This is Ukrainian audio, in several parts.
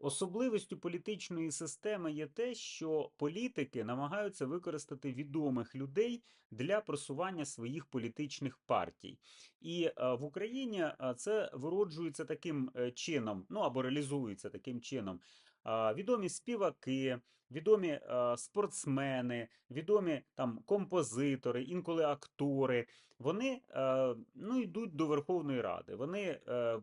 Особливістю політичної системи є те, що політики намагаються використати відомих людей для просування своїх політичних партій. І е, в Україні е, це вироджується таким е, чином, ну або реалізується таким чином. Відомі співаки, відомі спортсмени, відомі там композитори, інколи актори. Вони ну, йдуть до Верховної Ради. Вони е,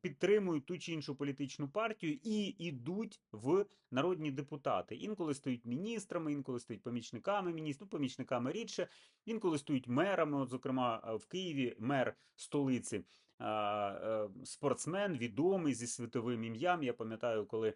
підтримують ту чи іншу політичну партію і йдуть в народні депутати. Інколи стають міністрами, інколи стають помічниками міністрів, ну, помічниками рідше, інколи стають мерами. От, зокрема, в Києві мер столиці. е, Спортсмен відомий зі світовим ім'ям. Я пам'ятаю, коли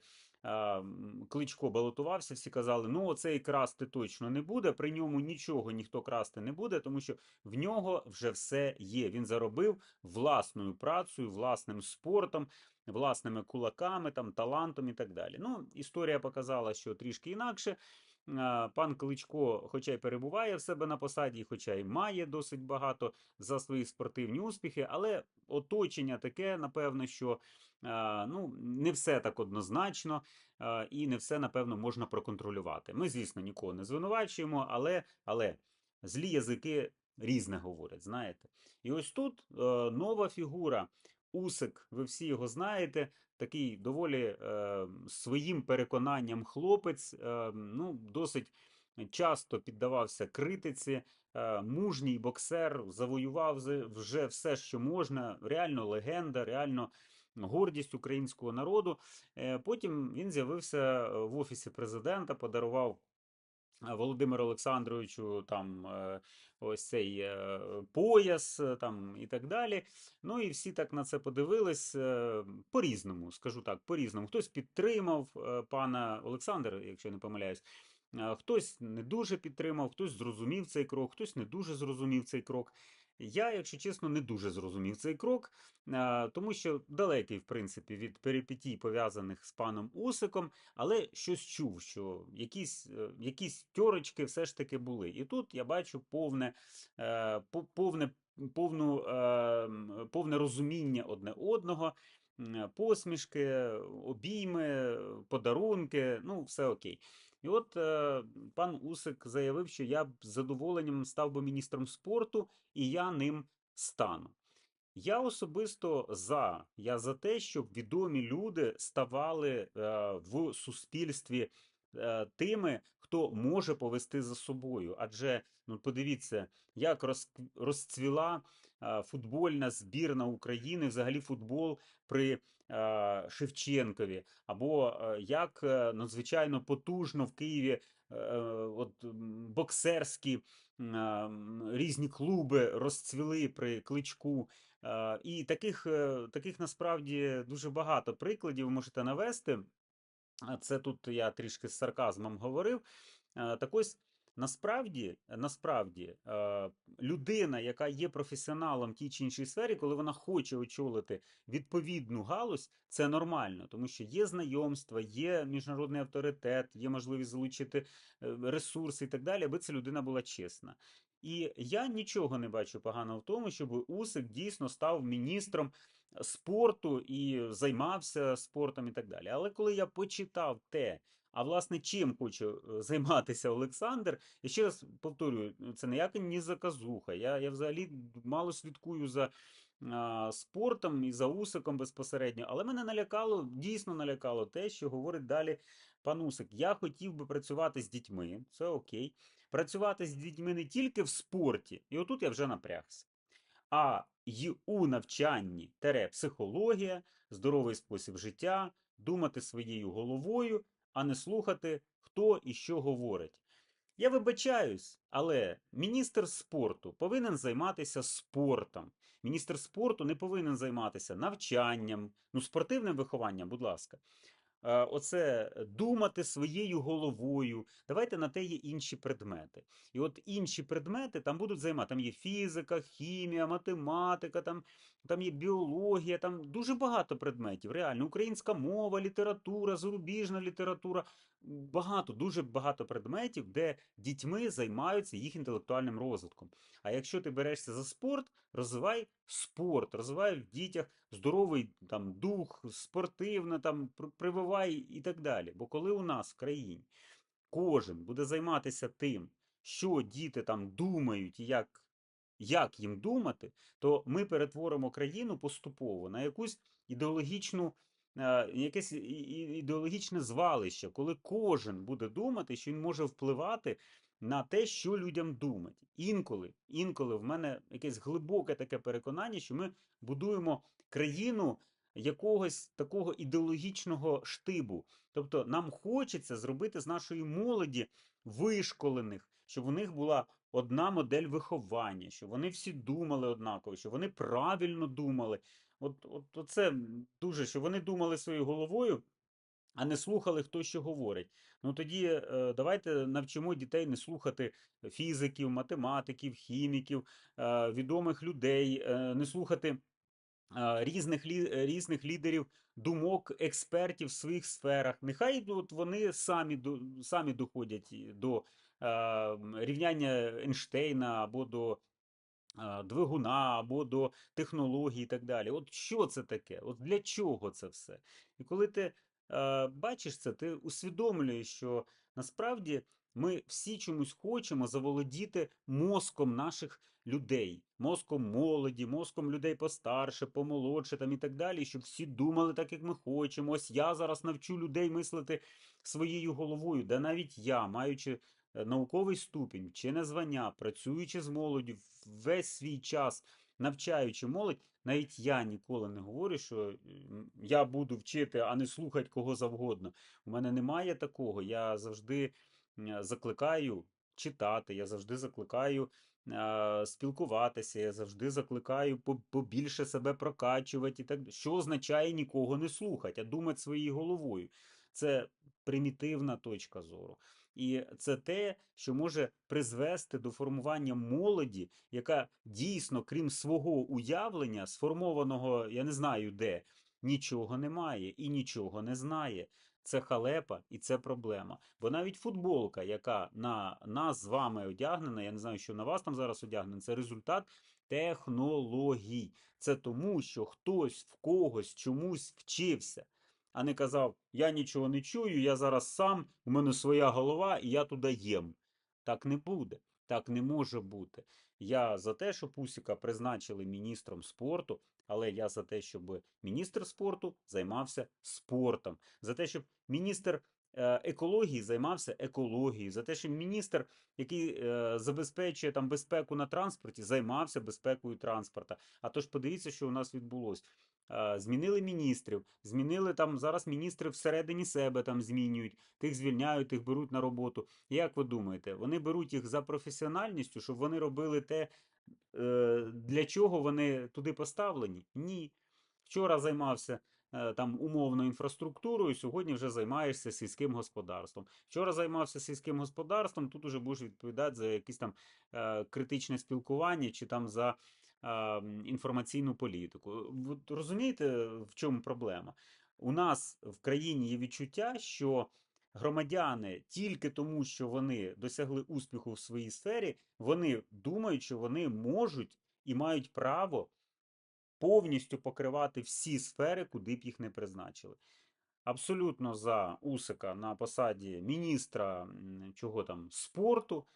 Кличко балотувався, всі казали: ну, оцей красти точно не буде. При ньому нічого ніхто красти не буде, тому що в нього вже все є. Він заробив власною працею, власним спортом, власними кулаками, там, талантом і так далі. Ну, історія показала, що трішки інакше. А, Пан Кличко, хоча й перебуває в себе на посаді, хоча й має досить багато за свої спортивні успіхи, але оточення таке, напевно, що ну, не все так однозначно, і не все, напевно, можна проконтролювати. Ми, звісно, нікого не звинувачуємо, але, але злі язики різне говорять, знаєте. І ось тут е, нова фігура. Усик, ви всі його знаєте, такий доволі е, своїм переконанням хлопець, е, ну, досить часто піддавався критиці, е, мужній боксер, завоював вже все, що можна, реально легенда, реально гордість українського народу. Е, Потім він з'явився в офісі президента, подарував е, Володимиру Олександровичу там е, ось цей е, пояс е, там і так далі. Ну і всі так на це подивились е, по-різному, скажу так, по-різному. Хтось підтримав е, пана Олександра, якщо не помиляюсь. е, Хтось не дуже підтримав, хтось зрозумів цей крок, хтось не дуже зрозумів цей крок. Я, якщо чесно, не дуже зрозумів цей крок, тому що далекий, в принципі, від перипетій, пов'язаних з паном Усиком, але щось чув, що якісь, е, якісь тьорочки все ж таки були. І тут я бачу повне, е, повне, повну, е, повне розуміння одне одного, посмішки, обійми, подарунки, ну, все окей. І от е, пан Усик заявив, що я б з задоволенням став би міністром спорту, і я ним стану. Я особисто за. Я за те, щоб відомі люди ставали е, в суспільстві тими, хто може повести за собою. Адже ну подивіться, як розцвіла е, футбольна збірна України, взагалі футбол при е, Шевченкові, або е, як е, надзвичайно потужно в Києві. е, От боксерські різні клуби розцвіли при кличку. Е, І таких, е, таких насправді дуже багато прикладів можете навести. Це тут я трішки з сарказмом говорив. Е, Так ось, насправді, насправді, е, людина, яка є професіоналом в тій чи іншій сфері, коли вона хоче очолити відповідну галузь, це нормально, тому що є знайомства, є міжнародний авторитет, є можливість залучити е, ресурси і так далі, аби ця людина була чесна. І я нічого не бачу поганого в тому, щоб Усик дійсно став міністром спорту і займався спортом і так далі. Але коли я почитав те, а власне чим хоче е, займатися Олександр, я ще раз повторюю, це ніяка не заказуха. Я, я взагалі мало слідкую за а, спортом і за Усиком безпосередньо, але мене налякало, дійсно налякало те, що говорить далі пан Усик. Я хотів би працювати з дітьми, це окей. Працювати з дітьми не тільки в спорті, і отут я вже напрягся а й у навчанні тере психологія, здоровий спосіб життя, думати своєю головою, а не слухати, хто і що говорить. Я вибачаюсь, але міністр спорту повинен займатися спортом. Міністр спорту не повинен займатися навчанням, ну, спортивним вихованням, будь ласка. Е, Оце думати своєю головою. Давайте на те є інші предмети. І от інші предмети там будуть займати. Там є фізика, хімія, математика, там, там є біологія, там дуже багато предметів. Реально, українська мова, література, зарубіжна література. Багато, дуже багато предметів, де дітьми займаються їх інтелектуальним розвитком. А якщо ти берешся за спорт, розвивай спорт, розвивай в дітях здоровий там дух, спортивне там пр- прививай і так далі. Бо коли у нас в країні кожен буде займатися тим, що діти там думають і як, як їм думати, то ми перетворимо країну поступово на якусь ідеологічну. е, Якесь ідеологічне звалище, коли кожен буде думати, що він може впливати на те, що людям думать. Інколи, інколи в мене якесь глибоке таке переконання, що ми будуємо країну якогось такого ідеологічного штибу. Тобто нам хочеться зробити з нашої молоді вишколених, щоб у них була одна модель виховання, щоб вони всі думали однаково, щоб вони правильно думали. От, от, оце дуже, щоб вони думали своєю головою, а не слухали, хто що говорить. Ну тоді е, давайте навчимо дітей не слухати фізиків, математиків, хіміків, е, відомих людей, е, не слухати різних, е, різних лідерів, думок, експертів в своїх сферах. Нехай от вони самі, самі доходять до е, рівняння Ейнштейна або до а, двигуна, або до технологій і так далі. От що це таке? От для чого це все? І коли ти е, бачиш це, ти усвідомлюєш, що насправді ми всі чомусь хочемо заволодіти мозком наших людей, мозком молоді, мозком людей постарше, помолодше там і так далі, щоб всі думали так, як ми хочемо. Ось я зараз навчу людей мислити своєю головою, да навіть я, маючи е, науковий ступінь, вчене звання, працюючи з молоддю весь свій час, навчаючи молодь, навіть я ніколи не говорю, що я буду вчити, а не слухати кого завгодно. У мене немає такого. Я завжди закликаю читати, я завжди закликаю е, спілкуватися, я завжди закликаю по- побільше себе прокачувати і так. Що означає нікого не слухати, а думати своєю головою. Це примітивна точка зору. І це те, що може призвести до формування молоді, яка дійсно, крім свого уявлення, сформованого, я не знаю де, нічого не має і нічого не знає. Це халепа і це проблема. Бо навіть футболка, яка на нас з вами одягнена, я не знаю, що на вас там зараз одягнена, це результат технологій. Це тому, що хтось в когось чомусь вчився а не казав: Я нічого не чую, я зараз сам, у мене своя голова, і я туди їм. Так не буде, так не може бути. Я за те, щоб Усіка призначили міністром спорту, але я за те, щоб міністр спорту займався спортом, за те, щоб міністр е, екології займався екологією, за те, щоб міністр, який е, забезпечує там безпеку на транспорті, займався безпекою транспорта. А то ж подивіться, що у нас відбулося. Е, Змінили міністрів, змінили там зараз міністри всередині себе там змінюють, тих звільняють, тих беруть на роботу. Як ви думаєте, вони беруть їх за професіональністю, щоб вони робили те, е, для чого вони туди поставлені? Ні. Вчора займався е, там умовно інфраструктурою, сьогодні вже займаєшся сільським господарством. Вчора займався сільським господарством, тут уже будеш відповідати за якесь там критичне спілкування чи там за інформаційну політику. Ви розумієте, в чому проблема? У нас в країні є відчуття, що громадяни тільки тому, що вони досягли успіху в своїй сфері, вони думають, що вони можуть і мають право повністю покривати всі сфери, куди б їх не призначили. Абсолютно за Усика на посаді міністра чого там спорту.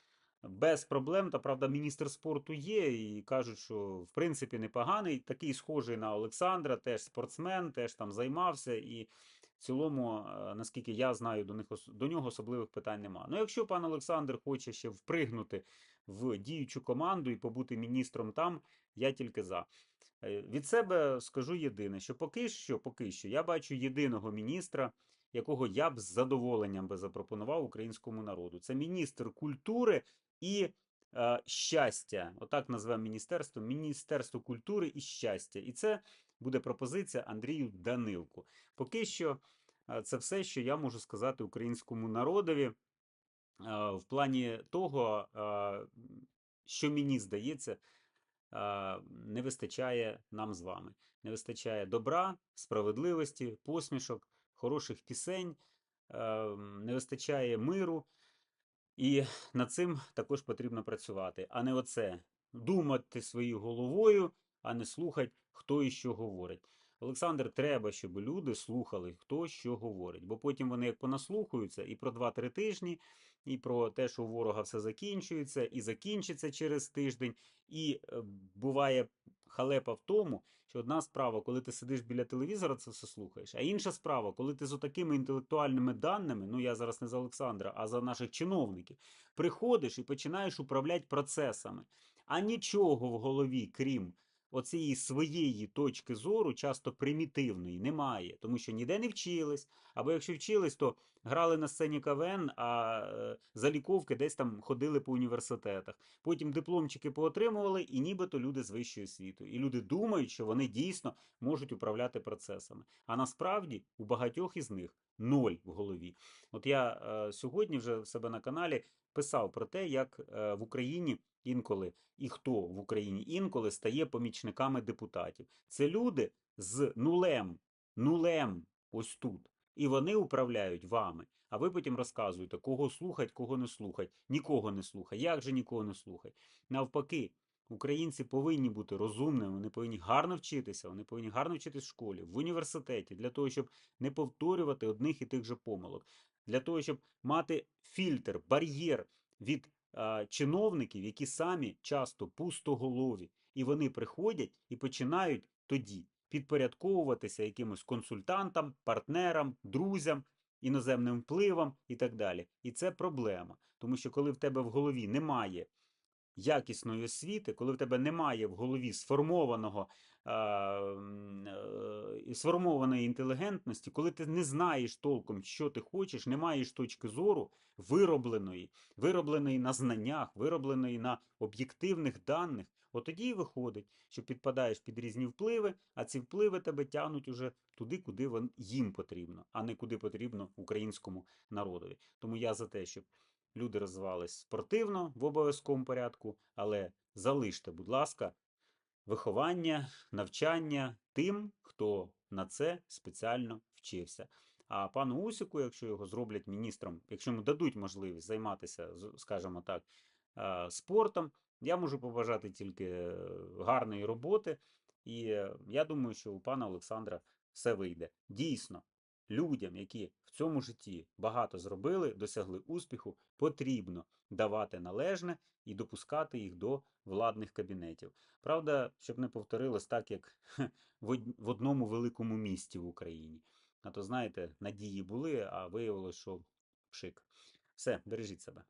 Без проблем, та правда, міністр спорту є, і кажуть, що в принципі непоганий, такий схожий на Олександра, теж спортсмен, теж там займався, і в цілому, е, наскільки я знаю, до них до нього особливих питань нема. Ну, якщо пан Олександр хоче ще впригнути в діючу команду і побути міністром там, я тільки за. Е, Від себе скажу єдине, що поки що, поки що я бачу єдиного міністра, якого я б з задоволенням би запропонував українському народу. Це міністр культури і е, щастя. Отак назвемо міністерство Міністерство культури і щастя. І це буде пропозиція Андрію Данилку. Поки що це все, що я можу сказати українському народові в плані того, що мені здається, не вистачає нам з вами. Не вистачає добра, справедливості, посмішок, хороших пісень, не вистачає миру. І над цим також потрібно працювати, а не оце думати своєю головою, а не слухати, хто і що говорить. Олександр, треба, щоб люди слухали, хто що говорить, бо потім вони як понаслухаються і про 2-3 тижні, і про те, що у ворога все закінчується, і закінчиться через тиждень. І е, буває халепа в тому, що одна справа, коли ти сидиш біля телевізора, це все слухаєш, а інша справа, коли ти з отакими інтелектуальними даними, ну я зараз не за Олександра, а за наших чиновників, приходиш і починаєш управляти процесами, а нічого в голові, крім оцієї своєї точки зору, часто примітивної, немає, тому що ніде не вчились, або якщо вчились, то грали на сцені КВН, а е, заліковки десь там ходили по університетах. Потім дипломчики поотримували, і нібито люди з вищою освітою. І люди думають, що вони дійсно можуть управляти процесами. А насправді у багатьох із них ноль в голові. От я е, сьогодні вже в себе на каналі писав про те, як е, в Україні інколи і хто в Україні інколи стає помічниками депутатів. Це люди з нулем, нулем ось тут. І вони управляють вами. А ви потім розказуєте, кого слухать, кого не слухать. Нікого не слухай. Як же нікого не слухай? Навпаки, українці повинні бути розумними, вони повинні гарно вчитися, вони повинні гарно вчитись в школі, в університеті, для того, щоб не повторювати одних і тих же помилок, для того, щоб мати фільтр, бар'єр від а, чиновників, які самі часто пустоголові, і вони приходять і починають тоді підпорядковуватися якимось консультантам, партнерам, друзям, іноземним впливам і так далі. І це проблема. Тому що коли в тебе в голові немає якісної освіти, коли в тебе немає в голові сформованого е, е, сформованої інтелігентності, коли ти не знаєш толком, що ти хочеш, не маєш точки зору виробленої, виробленої на знаннях, виробленої на об'єктивних даних, от тоді і виходить, що підпадаєш під різні впливи, а ці впливи тебе тягнуть уже туди, куди їм потрібно, а не куди потрібно українському народові. Тому я за те, щоб люди розвивались спортивно в обов'язковому порядку, але залиште, будь ласка, виховання, навчання тим, хто на це спеціально вчився. А пану Усіку, якщо його зроблять міністром, якщо йому дадуть можливість займатися, скажімо так, спортом, я можу побажати тільки е, гарної роботи. І е, я думаю, що у пана Олександра все вийде. Дійсно, людям, які в цьому житті багато зробили, досягли успіху, потрібно давати належне і допускати їх до владних кабінетів. Правда, щоб не повторилось так, як в одному великому місті в Україні. А то, знаєте, надії були, а виявилось, що пшик. Все, бережіть себе.